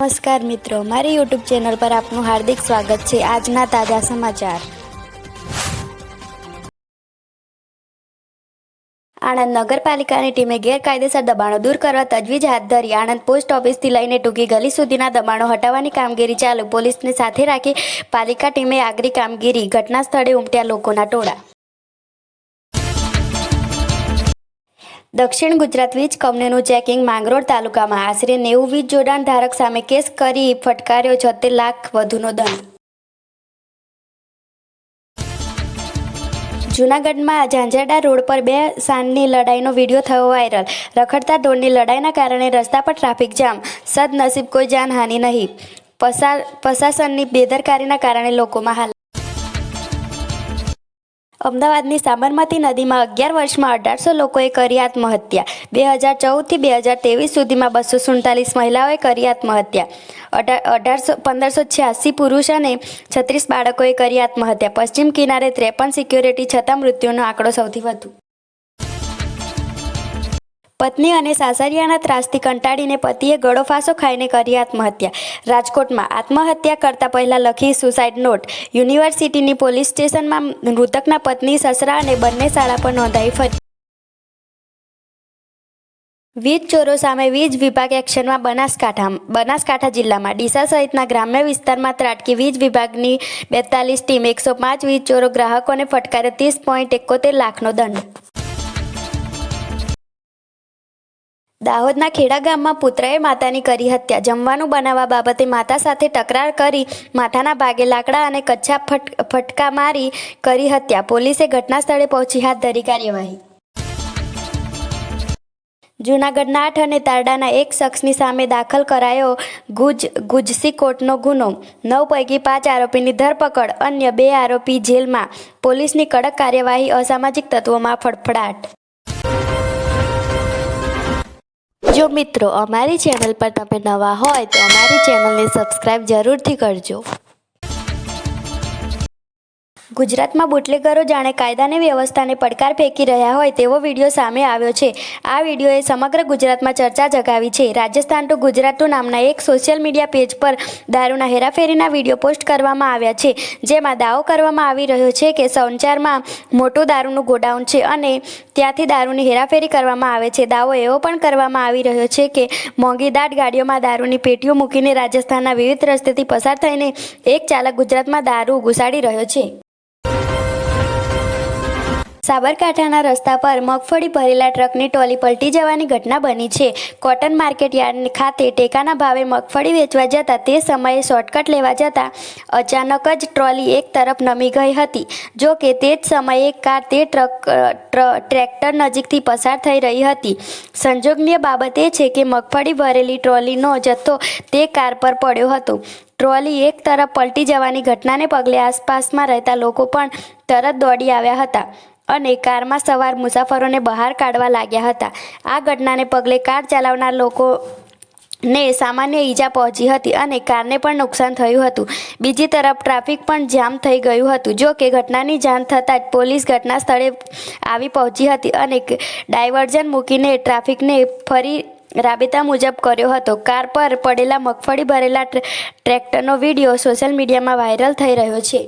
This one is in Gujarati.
નમસ્કાર મિત્રો, મારી યુટ્યુબ ચેનલ પર આપનું હાર્દિક સ્વાગત છે. આજના તાજા સમાચાર. આણંદ નગરપાલિકાની ટીમે ગેરકાયદેસર દબાણો દૂર કરવા તજવીજ હાથ ધરી. આણંદ પોસ્ટ ઓફિસથી લઈને ટૂંકી ગલી સુધીના દબાણો હટાવવાની કામગીરી ચાલુ. પોલીસને સાથે રાખી પાલિકા ટીમે આગરી કામગીરી. ઘટના સ્થળે ઉમટ્યા લોકોના ટોળા. દક્ષિણ ગુજરાત વીજ કંપનીનું ચેકિંગ માંગરોળ તાલુકામાં. આશરે નેવું વીજ જોડાણ ધારક સામે કેસ કરી ફટકાર્યો છોતેર લાખ વધુનો દંડ. જૂનાગઢમાં ઝાંઝરડા રોડ પર બે સાંજની લડાઈનો વીડિયો થયો વાયરલ. રખડતા ઢોરની લડાઈના કારણે રસ્તા પર ટ્રાફિક જામ. સદનસીબ કોઈ જાનહાનિ નહીં. પ્રશાસનની બેદરકારીના કારણે લોકોમાં હાલ અમદાવાદની સાબરમતી નદીમાં અગિયાર વર્ષમાં અઢારસો લોકોએ કરી આત્મહત્યા. બે હજાર ચૌદથી બે હજાર ત્રેવીસ સુધીમાં બસો સુડતાલીસ મહિલાઓએ કરી આત્મહત્યા. અઢાર અઢારસો, પંદરસો છ્યાસી પુરુષ અને છત્રીસ બાળકોએ કરી આત્મહત્યા. પશ્ચિમ કિનારે ત્રેપન સિક્યોરિટી છતાં મૃત્યુનો આંકડો સૌથી વધુ. પત્ની અને સાસરિયાના ત્રાસથી કંટાળીને પતિએ ગળોફાંસો ખાઈને કરી આત્મહત્યા. રાજકોટમાં આત્મહત્યા કરતા પહેલા લખી સુસાઇડ નોટ. યુનિવર્સિટીની પોલીસ સ્ટેશનમાં મૃતકના પત્ની, સસરા અને બંને શાળા પર નોંધાઈ ફરી. વીજ ચોરો સામે વીજ વિભાગ એક્શનમાં બનાસકાંઠા બનાસકાંઠા જિલ્લામાં ડીસા સહિતના ગ્રામ્ય વિસ્તારમાં ત્રાટકી વીજ વિભાગની બેતાલીસ ટીમ એકસો પાંચ વીજ ચોરો ગ્રાહકોને ફટકારે ત્રીસ પોઈન્ટ એકોતેર લાખનો દંડ. દાહોદના ખેડા ગામમાં પુત્રએ માતાની કરી હત્યા. જમવાનું બનાવવા બાબતે માતા સાથે તકરાર કરી માથાના ભાગે લાકડા અને કચ્છા ફટ, ફટકા મારી કરી હત્યા. પોલીસે ઘટના સ્થળે પહોંચી હાથ ધરી કાર્યવાહી. જૂનાગઢના આઠ અને તારડાના એક શખ્સની સામે દાખલ કરાયો ગુજ, ગુજસી કોર્ટનો ગુનો. નવ પૈકી પાંચ આરોપીની ધરપકડ, અન્ય બે આરોપી જેલમાં. પોલીસની કડક કાર્યવાહી અસામાજિક તત્વોમાં ફડફડાટ. જો મિત્રો અમારી ચેનલ પર તમે નવા હોય તો અમારી ચેનલને સબસ્ક્રાઈબ જરૂરથી કરજો. ગુજરાતમાં બુટલેગરો જાણે કાયદાની, વ્યવસ્થાને પડકાર ફેંકી રહ્યા હોય તેવો વીડિયો સામે આવ્યો છે. આ વિડીયોએ સમગ્ર ગુજરાતમાં ચર્ચા જગાવી છે. રાજસ્થાન ટુ ગુજરાત ટુ નામના એક સોશિયલ મીડિયા પેજ પર દારૂના હેરાફેરીના વીડિયો પોસ્ટ કરવામાં આવ્યા છે. જેમાં દાવો કરવામાં આવી રહ્યો છે કે સંચારમાં મોટું દારૂનું ગોડાઉન છે અને ત્યાંથી દારૂની હેરાફેરી કરવામાં આવે છે. દાવો એવો પણ કરવામાં આવી રહ્યો છે કે મોંઘીદાટ ગાડીઓમાં દારૂની પેટીઓ મૂકીને રાજસ્થાનના વિવિધ રસ્તેથી પસાર થઈને એક ચાલક ગુજરાતમાં દારૂ ઘુસાડી રહ્યો છે. સાબરકાંઠાના રસ્તા પર મગફળી ભરેલા ટ્રકની ટોલી પલટી જવાની ઘટના બની છે. કોટન માર્કેટ યાર્ડ ખાતે ટેકાના ભાવે મગફળી વેચવા જતાં તે સમયે શોર્ટકટ લેવા જતાં અચાનક જ ટ્રોલી એક તરફ નમી ગઈ હતી. જો કે તે જ સમયે એક કાર તે ટ્રક ટ્રેક્ટર નજીકથી પસાર થઈ રહી હતી. સંજોગનીય બાબત એ છે કે મગફળી ભરેલી ટ્રોલીનો જથ્થો તે કાર પર પડ્યો હતો. ટ્રોલી એક તરફ પલટી જવાની ઘટનાને પગલે આસપાસમાં રહેતા લોકો પણ તરત દોડી આવ્યા હતા. અને કારમાં સવાર મુસાફરોને બહાર કાઢવા લાગ્યા હતા. આ ઘટનાને પગલે કાર ચલાવનાર લોકો ને સામાન્ય ઈજા પહોંચી હતી અને કારને પણ નુકસાન થયું હતું. બીજી તરફ ટ્રાફિક પણ જામ થઈ ગયું હતું. જો કે ઘટનાની જાણ થતાં જ પોલીસ ઘટના સ્થળે આવી પહોંચી હતી અને ડાયવર્ઝન મૂકીને ટ્રાફિકને ફરી રાબેતા મુજબ કર્યો હતો. કાર પર પડેલા મગફળી ભરેલા ટ્રેક્ટરનો વીડિયો સોશિયલ મીડિયામાં વાયરલ થઈ રહ્યો છે.